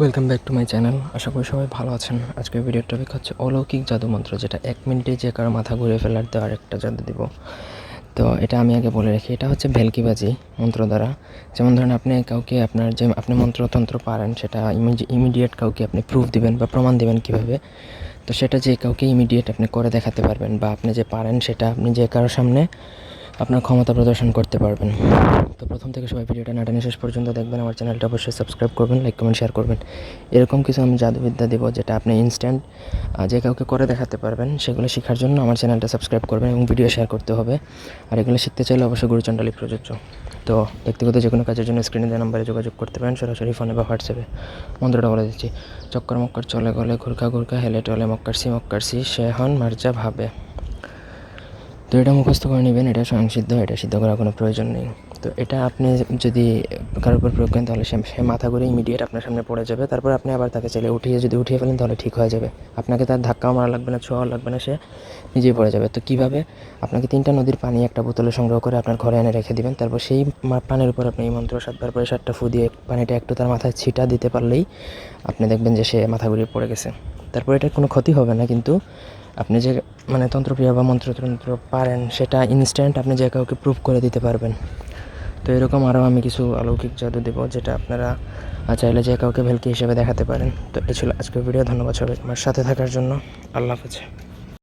Welcome back to my channel আশা করি সবাই ভালো আছেন। আজকের ভিডিওর টপিক হচ্ছে অলৌকিক জাদু মন্ত্র, যেটা এক মিনিটে যে কারও মাথা ঘুরে ফেলার দেওয়ার একটা জাদু দিব। তো এটা আমি আগে বলে রাখি, এটা হচ্ছে ভেলকিবাজি মন্ত্র দ্বারা। যেমন ধরেন আপনি কাউকে আপনার যে আপনি মন্ত্রতন্ত্র পারেন, সেটা ইমিডিয়েট কাউকে আপনি প্রুফ দিবেন বা প্রমাণ দিবেন কীভাবে। তো সেটা যে কাউকে ইমিডিয়েট আপনি করে দেখাতে পারবেন বা আপনি যে পারেন, সেটা আপনি যে কারোর সামনে আপনার ক্ষমতা প্রদর্শন করতে পারবেন। তো প্রথম থেকে সবাই ভিডিওটা নাটানি শেষ পর্যন্ত দেখবেন। আমার চ্যানেলটা অবশ্যই সাবস্ক্রাইব করবেন লাইক কমেন্ট শেয়ার করবেন। এরকম কিছু আমি জাদুবিদ্যা দেবো যেটা আপনি ইনস্ট্যান্ট যে কাউকে করে দেখাতে পারবেন, সেগুলো শেখার জন্য আমার চ্যানেলটা সাবস্ক্রাইব করবেন এবং ভিডিও শেয়ার করতে হবে। আর এগুলো শিখতে চাইলে অবশ্যই গুরুচণ্ডালী প্রযোজ্য। তো ব্যক্তিগত যে কোনো কাজের জন্য স্ক্রিনে দেওয়া নাম্বারে যোগাযোগ করতে পারেন, সরাসরি ফোনে বা হোয়াটসঅ্যাপে মন্ত্রটা বলে দিচ্ছি, চক্কর, মক্কর, চলে গলে, ঘুরকা ঘুরকা, হেলে, টলে, মক্কার, সি, মক্কার সে, হন, মার্জা, ভাবে। তো এটা মুখস্থ করে নেবেন, এটা সংসিদ্ধ, এটা সিদ্ধ করার কোনো প্রয়োজন নেই। তো এটা আপনি যদি কারোর উপর প্রয়োগ করেন, তাহলে সে মাথা করে ইমিডিয়েট আপনার সামনে পড়ে যাবে। তারপর আপনি আবার তাকে চাইলে উঠিয়ে, যদি উঠিয়ে ফেলেন, তাহলে ঠিক হয়ে যাবে। আপনাকে তার ধাক্কাও মারা লাগবে না ছোঁয়াও লাগবে না, সে নিজেই পড়ে যাবে। তো কীভাবে? আপনাকে তিনটা নদীর পানি একটা বোতলে সংগ্রহ করে আপনার ঘরে এনে রেখে দিবেন। তারপর সেই পানির উপর আপনি এই মন্ত্র সাতবার পরে সাতটা ফু দিয়ে পানিটা একটু তার মাথায় ছিটা দিতে পারলেই আপনি দেখবেন যে সে মাথা ঘুরিয়ে পড়ে গেছে। তারপর এটার কোনো ক্ষতি হবে না, কিন্তু আপনি যে মানে তন্ত্রক্রিয়া বা মন্ত্রতন্ত্র পারেন, সেটা ইনস্ট্যান্ট আপনি যে কাউকে প্রুভ করে দিতে পারবেন। তো এরকম আরও আমি কিছু অলৌকিক জাদু দেবো যেটা আপনারা চাইলে যে কাউকে ভেলকি হিসেবে দেখাতে পারেন। তো এই ছিল আজকের ভিডিও, ধন্যবাদ সবাই আমার সাথে থাকার জন্য। আল্লাহ হাফেজ।